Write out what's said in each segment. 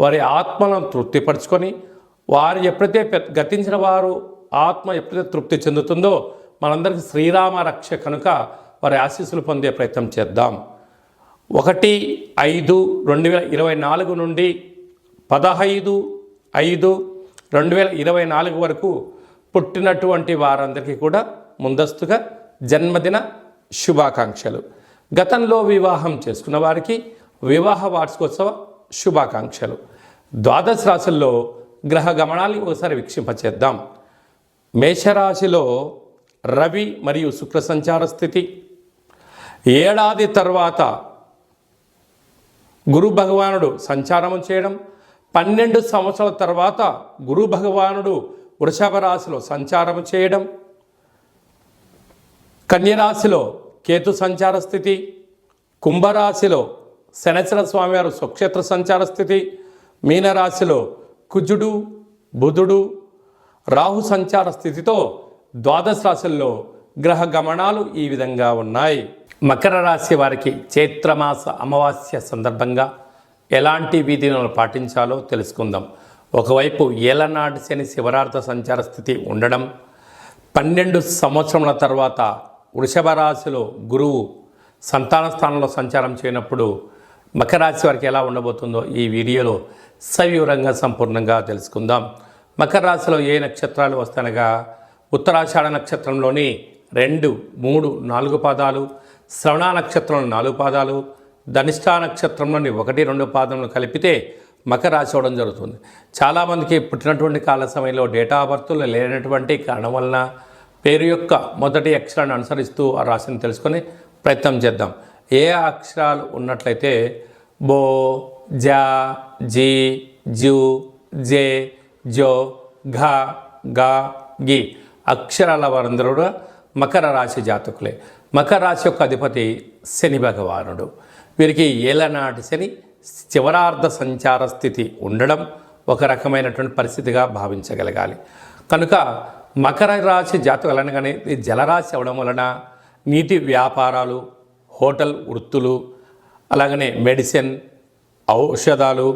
వారి ఆత్మలను తృప్తిపరచుకొని వారు ఎప్పుడైతే గతించిన వారు ఆత్మ ఎప్పుడైతే తృప్తి చెందుతుందో మనందరికీ శ్రీరామ రక్ష కనుక వారి ఆశీస్సులు పొందే ప్రయత్నం చేద్దాం. ఒకటి ఐదు రెండు వేల ఇరవై నాలుగు నుండి పదహైదు ఐదు రెండు వేల ఇరవై నాలుగు వరకు పుట్టినటువంటి వారందరికీ కూడా ముందస్తుగా జన్మదిన శుభాకాంక్షలు. గతంలో వివాహం చేసుకున్న వారికి వివాహ వార్షికోత్సవ శుభాకాంక్షలు. ద్వాదశ రాశుల్లో గ్రహ గమనాన్ని ఒకసారి వీక్షింపచేద్దాం. మేషరాశిలో రవి మరియు శుక్ర సంచార స్థితి. ఏడాది తర్వాత గురు భగవానుడు సంచారం చేయడం. పన్నెండు సంవత్సరాల తర్వాత గురు భగవానుడు వృషభ రాశిలో సంచారం చేయడం. కన్యరాశిలో కేతు సంచార స్థితి. కుంభరాశిలో శనేశ్వర స్వామివారు స్వక్షేత్ర సంచార స్థితి మీనరాశిలో కుజుడు బుధుడు రాహు సంచార స్థితితో ద్వాదశ రాశుల్లో గ్రహ గమనాలు ఈ విధంగా ఉన్నాయి. మకర రాశి వారికి చైత్రమాస అమావాస్య సందర్భంగా ఎలాంటి విధులను పాటించాలో తెలుసుకుందాం. ఒకవైపు ఏలనాటి శని శివరార్థ సంచార స్థితి ఉండడం పన్నెండు సంవత్సరముల తర్వాత వృషభ రాశిలో గురువు సంతాన స్థానంలో సంచారం చేయనప్పుడు మకర రాశి వారికి ఎలా ఉండబోతుందో ఈ వీడియోలో సవివరంగా సంపూర్ణంగా తెలుసుకుందాం. మకర రాశిలో ఏ నక్షత్రాలు వస్తానగా ఉత్తరాషాఢ నక్షత్రంలోని రెండు మూడు నాలుగు పాదాలు శ్రవణ నక్షత్రంలో నాలుగు పాదాలు ధనిష్టా నక్షత్రంలోని ఒకటి రెండు పాదములు కలిపితే మకర రాశి అవడం జరుగుతుంది. చాలామందికి పుట్టినటువంటి కాల సమయంలో డేటా ఆఫ్ బర్త్లు లేనటువంటి కారణం వలన పేరు యొక్క మొదటి అక్షరాన్ని అనుసరిస్తూ ఆ రాశిని తెలుసుకొని ప్రయత్నం చేద్దాం. ఏ అక్షరాలు ఉన్నట్లయితే బో జా జీ జు జే జో ఘ గా గి అక్షరాల వారందరూ కూడా మకర రాశి జాతకులే. మకర రాశి యొక్క అధిపతి శని భగవానుడు. వీరికి ఏలనాటి శని చివరార్ధ సంచార స్థితి ఉండడం ఒక రకమైనటువంటి పరిస్థితిగా భావించగలగాలి. కనుక మకర రాశి జాతకులు అనగానే ఇది జలరాశి అవడం వలన నీటి వ్యాపారాలు హోటల్ వృత్తులు అలాగనే మెడిసిన్ ఔషధాలు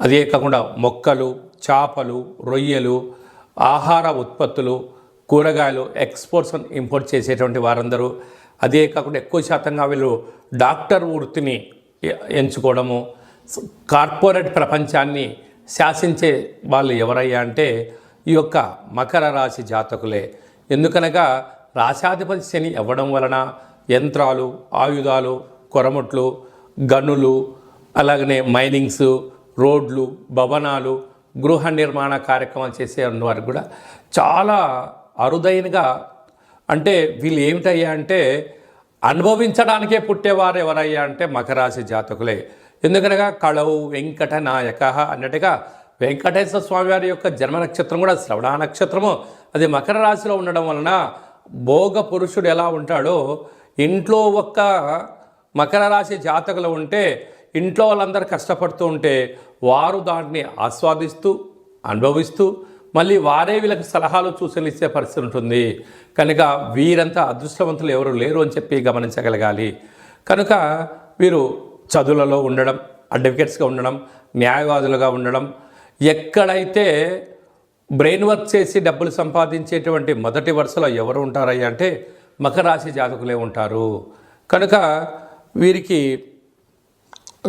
అదే కాకుండా మొక్కలు చేపలు రొయ్యలు ఆహార ఉత్పత్తులు కూరగాయలు ఎక్స్పోర్ట్స్ ఇంపోర్ట్ చేసేటువంటి వారందరూ అదే కాకుండా ఎక్కువ శాతంగా వీళ్ళు డాక్టర్ వృత్తిని ఎంచుకోవడము కార్పొరేట్ ప్రపంచాన్ని శాసించే వాళ్ళు ఎవరయ్యా అంటే ఈ యొక్క మకర రాశి జాతకులే. ఎందుకనగా రాశాధిపతి శని అవ్వడం వలన యంత్రాలు ఆయుధాలు కొరముట్లు గనులు అలాగనే మైనింగ్స్ రోడ్లు భవనాలు గృహ నిర్మాణ కార్యక్రమాలు చేసే వారికి కూడా. చాలా అరుదైనగా అంటే వీళ్ళు ఏమిటయ్యా అంటే అనుభవించడానికే పుట్టేవారు ఎవరయ్యా అంటే మకరాశి జాతకులే. ఎందుకనగా కళవు వెంకట నాయక అన్నట్టుగా వెంకటేశ్వర స్వామి వారి యొక్క జన్మ నక్షత్రం కూడా శ్రవణ నక్షత్రము. అది మకర రాశిలో ఉండడం వలన భోగ పురుషుడు ఎలా ఉంటాడో ఇంట్లో ఒక్క మకర రాశి జాతకులు ఉంటే ఇంట్లో వాళ్ళందరూ కష్టపడుతూ ఉంటే వారు దాన్ని ఆస్వాదిస్తూ అనుభవిస్తూ మళ్ళీ వారే వీళ్ళకి సలహాలు సూచనలు ఇచ్చే పరిస్థితి ఉంటుంది. కనుక వీరంతా అదృష్టవంతులు ఎవరు లేరు అని చెప్పి గమనించగలగాలి. కనుక వీరు చదువులలో ఉండడం అడ్వకేట్స్గా ఉండడం న్యాయవాదులుగా ఉండడం ఎక్కడైతే బ్రెయిన్ వర్క్ చేసి డబ్బులు సంపాదించేటువంటి మొదటి వరుసలో ఎవరు ఉంటారయ్యా అంటే మకర రాశి జాతకులే ఉంటారు. కనుక వీరికి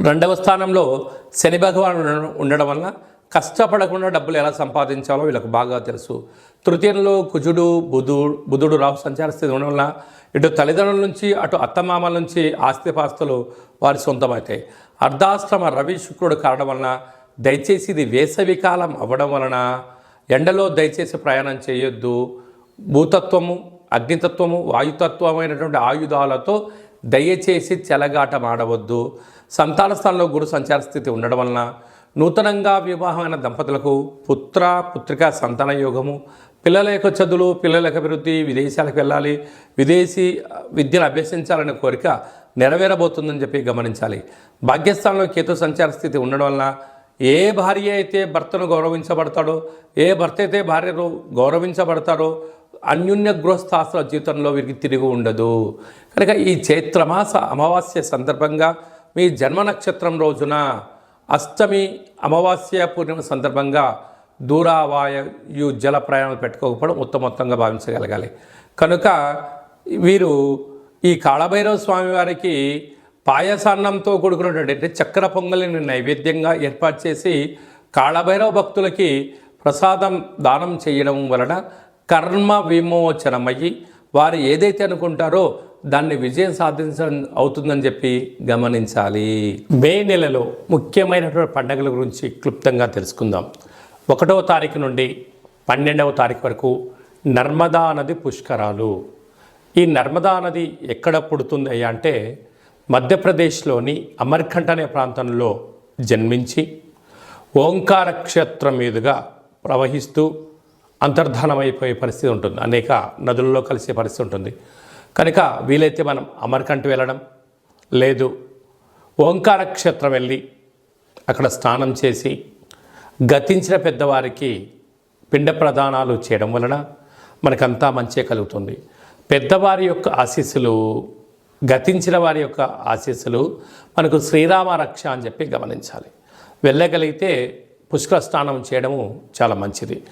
రెండవ స్థానంలో శని భగవాన్ ఉండడం- ఉండడం వల్ల కష్టపడకుండా డబ్బులు ఎలా సంపాదించాలో వీళ్ళకు బాగా తెలుసు. తృతీయంలో కుజుడు బుధు బుధుడు రాహు సంచార స్థితి ఉండడం వల్ల ఇటు తల్లిదండ్రుల నుంచి అటు అత్తమామల నుంచి ఆస్తిపాస్తులు వారి సొంతమవుతాయి. అర్ధాశ్రమ రవి శుక్రుడు కావడం వలన దయచేసి ఇది వేసవి కాలం అవ్వడం వలన ఎండలో దయచేసి ప్రయాణం చేయొద్దు. భూతత్వము అగ్నితత్వము వాయుతత్వమైనటువంటి ఆయుధాలతో దయచేసి చెలగాట ఆడవద్దు సంతాన స్థానంలో గురు సంచార స్థితి ఉండడం వలన నూతనంగా వివాహమైన దంపతులకు పుత్ర పుత్రిక సంతాన యోగము. పిల్లల యొక్క చదువులు పిల్లల యొక్క అభివృద్ధి విదేశాలకు వెళ్ళాలి విదేశీ విద్యను అభ్యసించాలనే కోరిక నెరవేరబోతుందని చెప్పి గమనించాలి. భాగ్యస్థానంలో కేతు సంచార స్థితి ఉండడం వలన ఏ భార్య అయితే భర్తను గౌరవించబడతాడో ఏ భర్త అయితే భార్యను గౌరవించబడతారో అన్యున్య గృహస్థాస్త్ర జీవితంలో వీరికి తిరిగి ఉండదు. కనుక ఈ చైత్రమాస అమావాస్య సందర్భంగా మీ జన్మ నక్షత్రం రోజున అష్టమి అమావాస్య పూర్ణిమ సందర్భంగా దూరావాయు జల ప్రయాణాలు పెట్టుకోకపోవడం ఉత్తమోత్తంగా భావించగలగాలి. కనుక వీరు ఈ కాళభైరవ స్వామివారికి పాయసాన్నంతో కూడుకున్నటువంటి అంటే చక్కెర పొంగలిని నైవేద్యంగా ఏర్పాటు చేసి కాళభైరవ భక్తులకి ప్రసాదం దానం చేయడం వలన కర్మ విమోచనమయ్యి వారు ఏదైతే అనుకుంటారో దాన్ని విజయం సాధించడం అవుతుందని చెప్పి గమనించాలి. మే నెలలో ముఖ్యమైనటువంటి పండుగల గురించి క్లుప్తంగా తెలుసుకుందాం. ఒకటవ తారీఖు నుండి పన్నెండవ తారీఖు వరకు నర్మదా నది పుష్కరాలు. ఈ నర్మదా నది ఎక్కడ పుడుతుంది అయ్యా అంటే మధ్యప్రదేశ్లోని అమర్కంఠ అనే ప్రాంతంలో జన్మించి ఓంకార క్షేత్రం మీదుగా ప్రవహిస్తూ అంతర్ధానమైపోయే పరిస్థితి ఉంటుంది. అనేక నదులలో కలిసే పరిస్థితి ఉంటుంది. కనుక వీలైతే మనం అమర్కంఠ్ వెళ్ళడం లేదు ఓంకార క్షేత్రం వెళ్ళి అక్కడ స్నానం చేసి గతించిన పెద్దవారికి పిండ ప్రదానాలు చేయడం వలన మనకంతా మంచే కలుగుతుంది. పెద్దవారి యొక్క ఆశీస్సులు గతించిన వారి యొక్క ఆశీస్సులు మనకు శ్రీరామ రక్ష అని చెప్పి గమనించాలి. వెళ్ళగలిగితే పుష్కర స్నానం చేయడము చాలా మంచిది.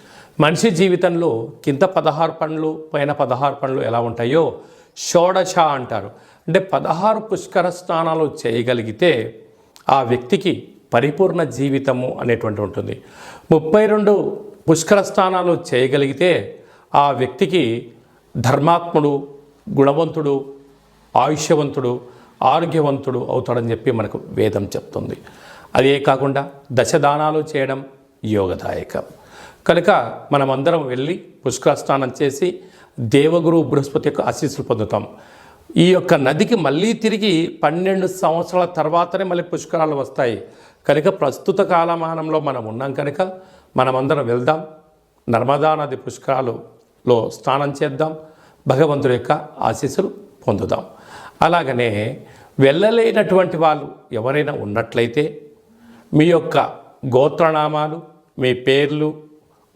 మనిషి జీవితంలో కింద పదహారు పండ్లు పైన పదహారు పండ్లు ఎలా ఉంటాయో షోడశ అంటారు. అంటే పదహారు పుష్కర స్నానాలు చేయగలిగితే ఆ వ్యక్తికి పరిపూర్ణ జీవితము అనేటువంటి ఉంటుంది. ముప్పై రెండు పుష్కర స్నానాలు చేయగలిగితే ఆ వ్యక్తికి ధర్మాత్ముడు గుణవంతుడు ఆయుష్యవంతుడు ఆరోగ్యవంతుడు అవుతాడని చెప్పి మనకు వేదం చెప్తుంది. అదే కాకుండా దశదానాలు చేయడం యోగదాయకం. కనుక మనమందరం వెళ్ళి పుష్కర స్నానం చేసి దేవగురు బృహస్పతి యొక్క ఆశీస్సులు పొందుతాం. ఈ యొక్క నదికి మళ్ళీ తిరిగి పన్నెండు సంవత్సరాల తర్వాతనే మళ్ళీ పుష్కరాలు వస్తాయి. కనుక ప్రస్తుత కాలమానంలో మనం ఉన్నాం కనుక మనమందరం వెళ్దాం. నర్మదా నది పుష్కరాలులో స్నానం చేద్దాం. భగవంతుడి యొక్క ఆశీస్సులు పొందుదాం. అలాగనే వెళ్ళలేనటువంటి వాళ్ళు ఎవరైనా ఉన్నట్లయితే మీ యొక్క గోత్రనామాలు మీ పేర్లు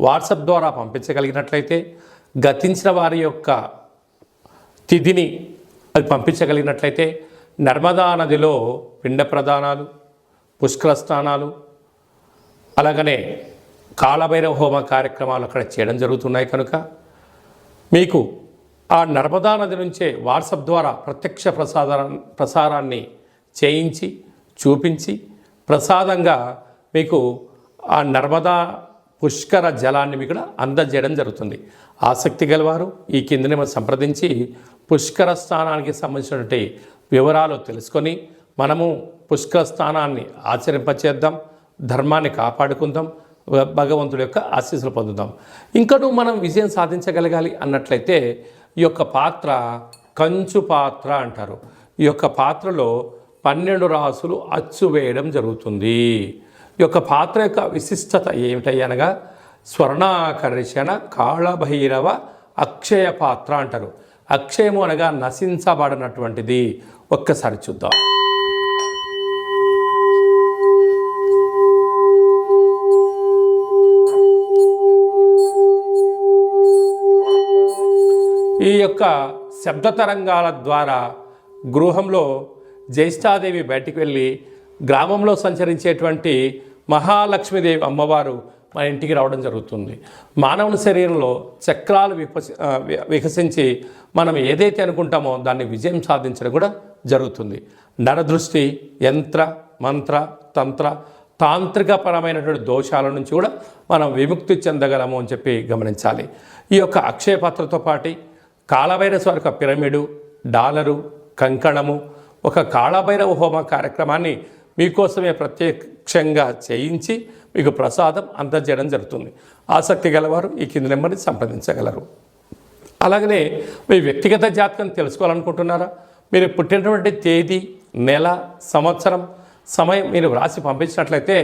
వాట్సాప్ ద్వారా పంపించగలిగినట్లయితే గతించిన వారి యొక్క తిథిని అది పంపించగలిగినట్లయితే నర్మదా నదిలో పిండ ప్రదానాలు పుష్కర స్నానాలు అలాగనే కాలభైరవ హోమ కార్యక్రమాలు అక్కడ చేయడం జరుగుతున్నాయి కనుక మీకు ఆ నర్మదా నది నుంచే వాట్సాప్ ద్వారా ప్రత్యక్ష ప్రసాద ప్రసారాన్ని చేయించి చూపించి ప్రసాదంగా మీకు ఆ నర్మదా పుష్కర జలాన్ని మీకు కూడా అందజేయడం జరుగుతుంది. ఆసక్తి గలవారు ఈ కిందని మనం సంప్రదించి పుష్కర స్థానానికి సంబంధించినటువంటి వివరాలు తెలుసుకొని మనము పుష్కర స్థానాన్ని ఆచరింపచేద్దాం ధర్మాన్ని కాపాడుకుందాం భగవంతుడి యొక్క ఆశీస్సులు పొందుదాం. ఇంకను మనం విజయం సాధించగలగాలి అన్నట్లయితే ఈ యొక్క పాత్ర కంచు పాత్ర అంటారు. ఈ యొక్క పాత్రలో పన్నెండు రాసులు అచ్చు వేయడం జరుగుతుంది. యొక్క పాత్ర యొక్క విశిష్టత ఏమిటయ్యనగా స్వర్ణాకర్షణ కాళభైరవ అక్షయ పాత్ర అంటారు. అక్షయము అనగా నశించబడినటువంటిది. ఒక్కసారి చూద్దాం. ఈ యొక్క శబ్ద తరంగాల ద్వారా గృహంలో జ్యేష్ఠాదేవి బయటికి వెళ్ళి గ్రామంలో సంచరించేటువంటి మహాలక్ష్మీదేవి అమ్మవారు మన ఇంటికి రావడం జరుగుతుంది. మానవుని శరీరంలో చక్రాలు వికసించి మనం ఏదైతే అనుకుంటామో దాన్ని విజయం సాధించడం కూడా జరుగుతుంది. నరదృష్టి యంత్ర మంత్ర తంత్ర తాంత్రికపరమైనటువంటి దోషాల నుంచి కూడా మనం విముక్తి చెందగలము అని చెప్పి గమనించాలి. ఈ యొక్క అక్షయపాత్రతో పాటి కాలభైరస్ వారి యొక్క పిరమిడు డాలరు కంకణము ఒక కాళభైరవ హోమ కార్యక్రమాన్ని మీకోసమే ప్రత్యేక ప్రత్యక్షంగా చేయించి మీకు ప్రసాదం అందజేయడం జరుగుతుంది. ఆసక్తి గలవారు ఈ కింది నెంబర్ని సంప్రదించగలరు. అలాగనే మీ వ్యక్తిగత జాతకం తెలుసుకోవాలనుకుంటున్నారా? మీరు పుట్టినటువంటి తేదీ నెల సంవత్సరం సమయం మీరు వ్రాసి పంపించినట్లయితే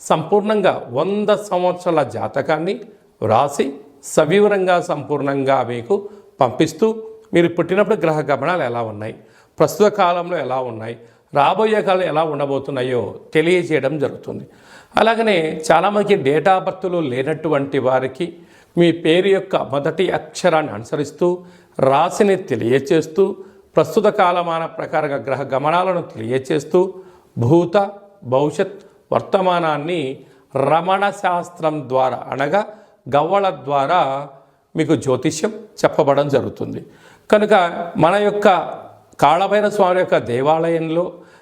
సంపూర్ణంగా వంద సంవత్సరాల జాతకాన్ని వ్రాసి సవివరంగా సంపూర్ణంగా మీకు పంపిస్తూ మీరు పుట్టినప్పుడు గ్రహ గమనాలు ఎలా ఉన్నాయి? ప్రస్తుత కాలంలో ఎలా ఉన్నాయి? రాబోయే కాలం ఎలా ఉండబోతున్నాయో తెలియజేయడం జరుగుతుంది. అలాగనే చాలామందికి డేటా బర్త్లు లేనటువంటి వారికి మీ పేరు యొక్క మొదటి అక్షరాన్ని అనుసరిస్తూ రాశిని తెలియచేస్తూ ప్రస్తుత కాలమాన ప్రకారంగా గ్రహ గమనాలను తెలియచేస్తూ భూత భవిష్యత్ వర్తమానాన్ని రమణ శాస్త్రం ద్వారా అనగా గవ్వల ద్వారా మీకు జ్యోతిష్యం చెప్పబడం జరుగుతుంది. కనుక మన యొక్క కాళభైర స్వామి యొక్క దేవాలయంలో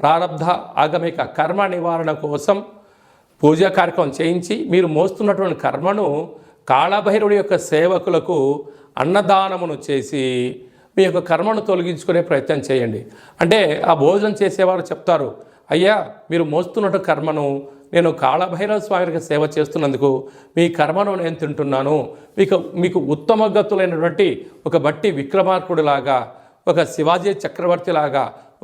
ప్రారంధ ఆగమిక కర్మ నివారణ కోసం పూజా కార్యక్రమం చేయించి మీరు మోస్తున్నటువంటి కర్మను కాళభైరుడి యొక్క సేవకులకు అన్నదానమును చేసి మీ యొక్క కర్మను తొలగించుకునే ప్రయత్నం చేయండి. అంటే ఆ భోజనం చేసేవారు చెప్తారు అయ్యా మీరు మోస్తున్నట్టు కర్మను నేను కాళభైరవ స్వామికి సేవ చేస్తున్నందుకు మీ కర్మను నేను తింటున్నాను. మీకు మీకు ఉత్తమ గతులైనటువంటి ఒక బట్టి విక్రమార్కుడిలాగా ఒక శివాజీ చక్రవర్తిలాగా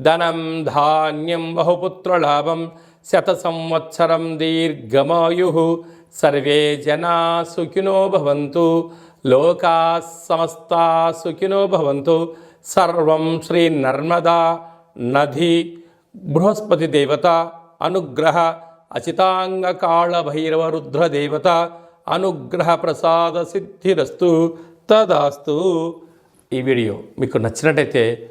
ధనం ధాన్యం బహుపుత్రలాభం శత సంవత్సరం దీర్ఘమాయు. సర్వే జనా సుఖినో భవంతు. లోకా సమస్తా సుఖినో భవంతు. సర్వం శ్రీ నర్మదా నది బృహస్పతి దేవత అనుగ్రహ అచితాంగ కాళ భైరవ రుద్ర దేవత అనుగ్రహ ప్రసాద సిద్ధిరస్తు. తదాస్తు. ఈ వీడియో మీకు నచ్చినట్టయితే